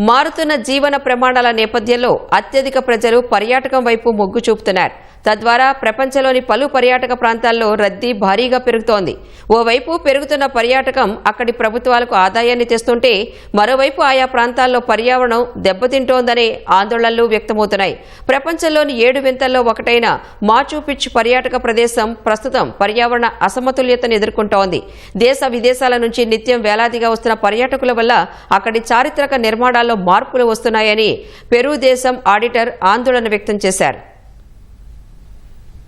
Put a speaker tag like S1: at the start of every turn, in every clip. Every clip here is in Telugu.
S1: మారుతున్న జీవన ప్రమాణాల నేపథ్యంలో అత్యధిక ప్రజలు పర్యాటకం వైపు మొగ్గు చూపుతున్నారు. తద్వారా ప్రపంచంలోని పలు పర్యాటక ప్రాంతాల్లో రద్దీ భారీగా పెరుగుతోంది. ఓవైపు పెరుగుతున్న పర్యాటకం అక్కడి ప్రభుత్వాలకు ఆదాయాన్ని తెస్తుంటే మరోవైపు ఆయా ప్రాంతాల్లో పర్యావరణం దెబ్బతింటోందనే ఆందోళనలు వ్యక్తమవుతున్నాయి. ప్రపంచంలోని ఏడు వింతల్లో ఒకటైన మాచూ పిచ్ పర్యాటక ప్రదేశం ప్రస్తుతం పర్యావరణ అసమతుల్యతను ఎదుర్కొంటోంది. దేశ విదేశాల నుంచి నిత్యం వేలాదిగా వస్తున్న పర్యాటకుల వల్ల అక్కడి చారిత్రక నిర్మాణాల్లో మార్పులు వస్తున్నాయని పెరూ దేశం ఆడిటర్ ఆందోళన వ్యక్తం చేశారు.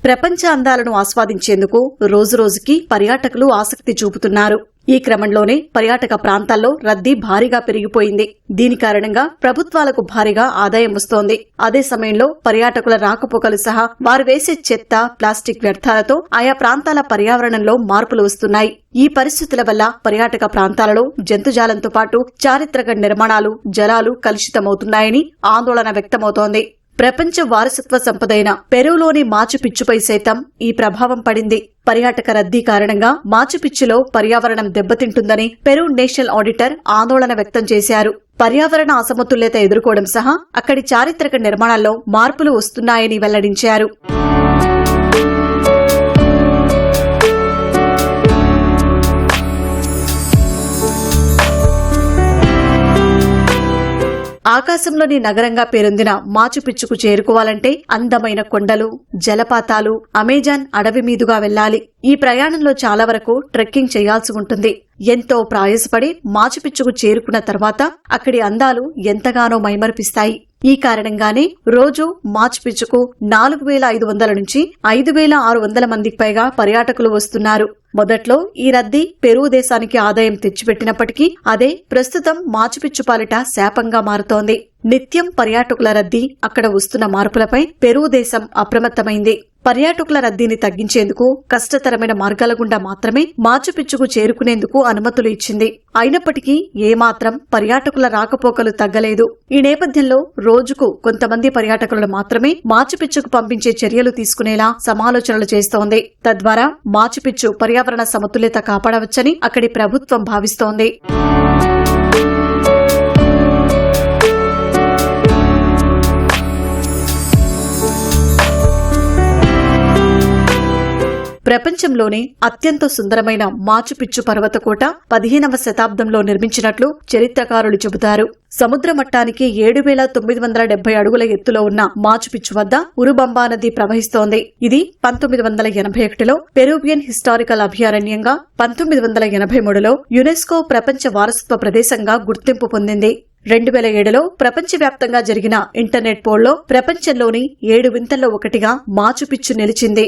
S2: ప్రపంచ అందాలను ఆస్వాదించేందుకు రోజురోజుకి పర్యాటకులు ఆసక్తి చూపుతున్నారు. ఈ క్రమంలోనే పర్యాటక ప్రాంతాల్లో రద్దీ భారీగా పెరిగిపోయింది. దీని కారణంగా ప్రభుత్వాలకు భారీగా ఆదాయం వస్తోంది. అదే సమయంలో పర్యాటకుల రాకపోకలు సహా వారు వేసే చెత్త ప్లాస్టిక్ వ్యర్థాలతో ఆయా ప్రాంతాల పర్యావరణంలో మార్పులు వస్తున్నాయి. ఈ పరిస్థితుల వల్ల పర్యాటక ప్రాంతాలలో జంతుజాలంతో పాటు చారిత్రక నిర్మాణాలు జలాలు కలుషితమవుతున్నాయని ఆందోళన వ్యక్తమవుతోంది. ప్రపంచ వారసత్వ సంపదైన పెరువులోని మాచుపిచ్చుపై సైతం ఈ ప్రభావం పడింది. పర్యాటక రద్దీ కారణంగా మాచుపిచ్చులో పర్యావరణం దెబ్బతింటుందని పెరు నేషనల్ ఆడిటర్ ఆందోళన వ్యక్తం చేశారు. పర్యావరణ అసమతుల్యత ఎదుర్కోవడం సహా అక్కడి చారిత్రక నిర్మాణాల్లో మార్పులు వస్తున్నాయని వెల్లడించారు. ఆకాశంలోని నగరంగా పేరొందిన మాచుపిచ్చుకు చేరుకోవాలంటే అందమైన కొండలు జలపాతాలు అమెజాన్ అడవి మీదుగా వెళ్ళాలి ఈ ప్రయాణంలో చాలా వరకు ట్రెక్కింగ్ చేయాల్సి ఉంటుంది. ఎంతో ప్రాయసపడి మాచుపిచ్చుకు చేరుకున్న తర్వాత అక్కడి అందాలు ఎంతగానో మైమరిపిస్తాయి. ఈ కారణంగానే రోజు మాచుపిచ్చుకు నాలుగు వేల ఐదు వందల నుంచి ఐదు వేల ఆరు వందల మందికి పైగా పర్యాటకులు వస్తున్నారు. మొదట్లో ఈ రద్దీ పెరుగు దేశానికి ఆదాయం తెచ్చిపెట్టినప్పటికీ అదే ప్రస్తుతం మాచుపిచ్చుపాలిట శాపంగా మారుతోంది. నిత్యం పర్యాటకుల రద్దీ అక్కడ వస్తున్న మార్పులపై పెరుగు దేశం అప్రమత్తమైంది. పర్యాటకుల రద్దీని తగ్గించేందుకు కష్టతరమైన మార్గాల గుండా మాత్రమే మాచుపిచ్చుకు చేరుకునేందుకు అనుమతులు ఇచ్చింది. అయినప్పటికీ ఏమాత్రం పర్యాటకుల రాకపోకలు తగ్గలేదు. ఈ నేపథ్యంలో రోజుకు కొంతమంది పర్యాటకులను మాత్రమే మాచుపిచ్చుకు పంపించే చర్యలు తీసుకునేలా సమాలోచనలు చేస్తోంది. తద్వారా మాచుపిచ్చు పర్యావరణ సమతుల్యత కాపాడవచ్చని అక్కడి ప్రభుత్వం భావిస్తోంది. ప్రపంచంలోనే అత్యంత సుందరమైన మాచుపిచ్చు పర్వతకోట పదిహేనవ శతాబ్దంలో నిర్మించినట్లు చరిత్రకారులు చెబుతారు. సముద్ర మట్టానికి ఏడు వేల తొమ్మిది వందల డెబ్బై అడుగుల ఎత్తులో ఉన్న మాచుపిచ్చు వద్ద ఉరుబంబా నది ప్రవహిస్తోంది. ఇది పంతొమ్మిది వందల ఎనభై ఒకటిలో పెరూబియన్ హిస్టారికల్ అభయారణ్యంగా పంతొమ్మిది వందల ఎనభై మూడులో యునెస్కో ప్రపంచ వారసత్వ ప్రదేశంగా గుర్తింపు పొందింది. రెండు వేల ఏడులో ప్రపంచవ్యాప్తంగా జరిగిన ఇంటర్నెట్ పోల్లో ప్రపంచంలోని ఏడు వింతల్లో ఒకటిగా మాచుపిచ్చు నిలిచింది.